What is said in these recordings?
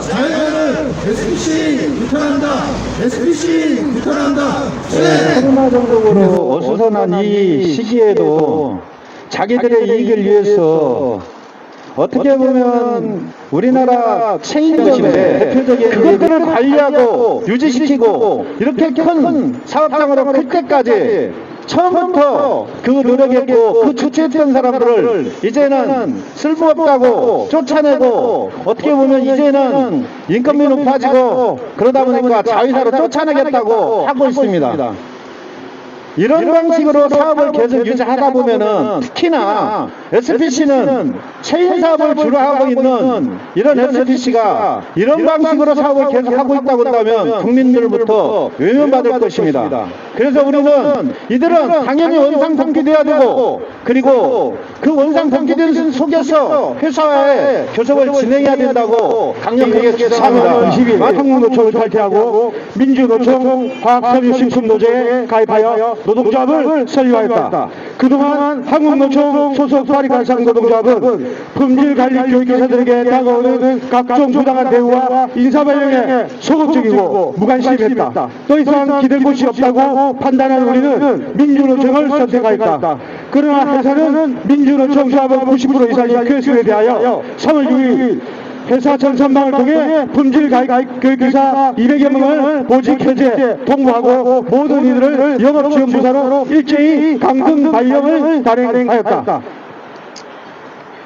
자유를 SPC 규탄한다. SPC 규탄한다. 네. 코로나 정도로 어수선한 이 시기에도 자기들의 이익을 위해서 어떻게 보면 우리나라 체인점의 대표적인 그것들을 관리하고 유지시키고 이렇게 큰 사업장으로 클 때까지 처음부터 그 노력했고 그 주체했던 사람들을 이제는 쓸모없다고 쫓아내고 어떻게 보면 이제는 인건비 높아지고 그러다 보니까 자위사로 쫓아내겠다고 하고 있습니다. 이런 방식으로 사업을 계속 유지하다 보면은 특히나 SPC는 체인 사업을 주로 하고 있는 이런 SPC가 이런 방식으로 사업을 계속 하고 있다고 한다면 국민들로부터 외면받을 것입니다. 그래서 우리는 이들은 당연히 원상 복귀돼야 되고 그리고 그 원상 복귀된 속에서 회사의 교섭을 진행해야 된다고 강력하게 주장합니다. 10일 한국노총을 탈퇴하고 민주노총 과학서류식품노조에 가입하여 노동조합을 설립하였다. 그동안 한국노총 소속 파리관상 노동조합은 품질관리 교육기사들에게 다가오는 각종 부당한 대우와 인사발령에 소극적이고 무관심했다. 더 이상 기댈 곳이 없다고 판단한 우리는 민주노총을 선택하였다. 그러나 회사는 민주노총 조합원 90% 이상의 교수에 대하여 3월 6일 회사 전산망을 통해 품질 가입 교육기사 200여 명을 보직 해제 통보하고 모든 이들을 영업지원 부사로 일제히 강등 발령을 단행하였다.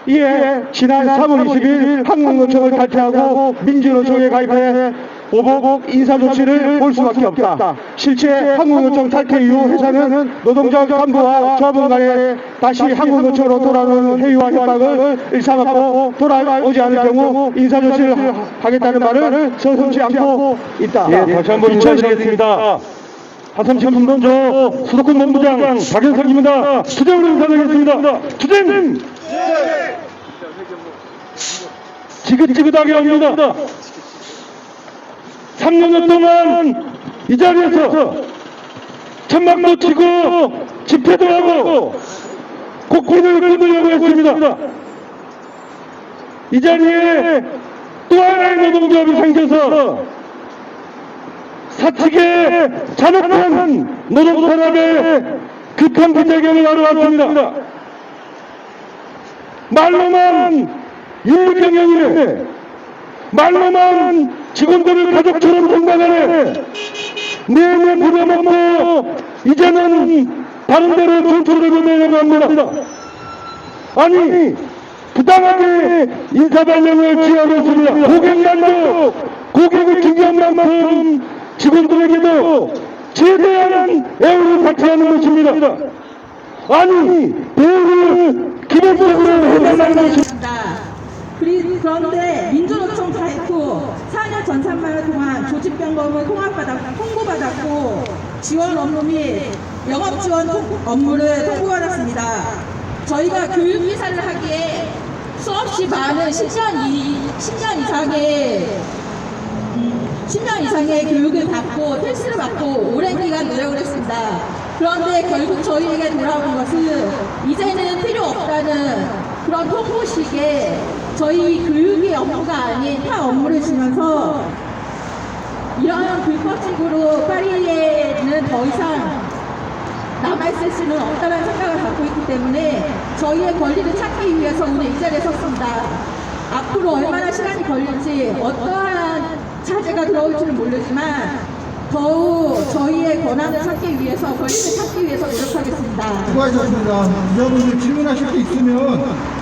이에 지난 3월 20일 한국노총을 탈퇴하고 민주노총에 가입해 오복 인사 조치를 볼 수밖에 없다. 실제 한국노총 탈퇴 이후 회사는 노동자 간부와 조합원 간에 다시 한국노총으로 돌아오는 회의와 협박을 일삼았고 돌아오지 않을 경우 인사 조치를 하겠다는 말을 서슴지 않고 있다. 예, 다시 한번 인사드리겠습니다. 하삼시 분본조 수도권 본부장 박현석입니다. 투쟁으로 인사드리겠습니다. 투쟁! 지긋지긋하게 합니다. 3년 동안 이 자리에서 천막도 치고 집회도 하고 국민을 끊으려고 했습니다. 이 자리에 또 하나의 노동조합이 생겨서 사측의 잔혹한 노동탄압에 급한 비대경을 하러 왔습니다. 말로만 인류 경영이래. 말로만 직원들을 가족처럼 동반하네. 내내 부려먹고 이제는 다른 데로 전투를 보내려고 합니다. 아니 부당하게 인사발령을 취하고 있습니다. 고객만도 고객을 중요한 만큼 직원들에게도 최대한 애우를 바치하는 것입니다. 아니 대우를 기본적으로 해달라는 것입니다. 그런데 민주노총 4년 전산망을 통한 조직병검을 통합받았고 통보받았고 지원 업무 및 영업 지원 통- 업무를 통보받았습니다. 저희가 교육 기사를 하기에 수없이 많은 10년, 이, 10년 이상의 음, 10년 이상의 교육을 받고 테스트를 받고 오랜 기간 노력을 했습니다. 그런데 결국 저희에게 돌아온 것은 이제는 필요 없다는 그런 통보식에 저희 교육의 업무가 아닌 타 업무를 주면서 이런 불법식으로 파리에는 더 이상 남아있을 수는 없다는 생각을 갖고 있기 때문에 저희의 권리를 찾기 위해서 오늘 이 자리에 섰습니다. 앞으로 얼마나 시간이 걸릴지 어떠한 차제가 들어올지는 모르지만 더욱 저희의 권한을 찾기 위해서 권리를 찾기 위해서 노력하겠습니다. 수고하셨습니다. 기자분들 질문하실 게 있으면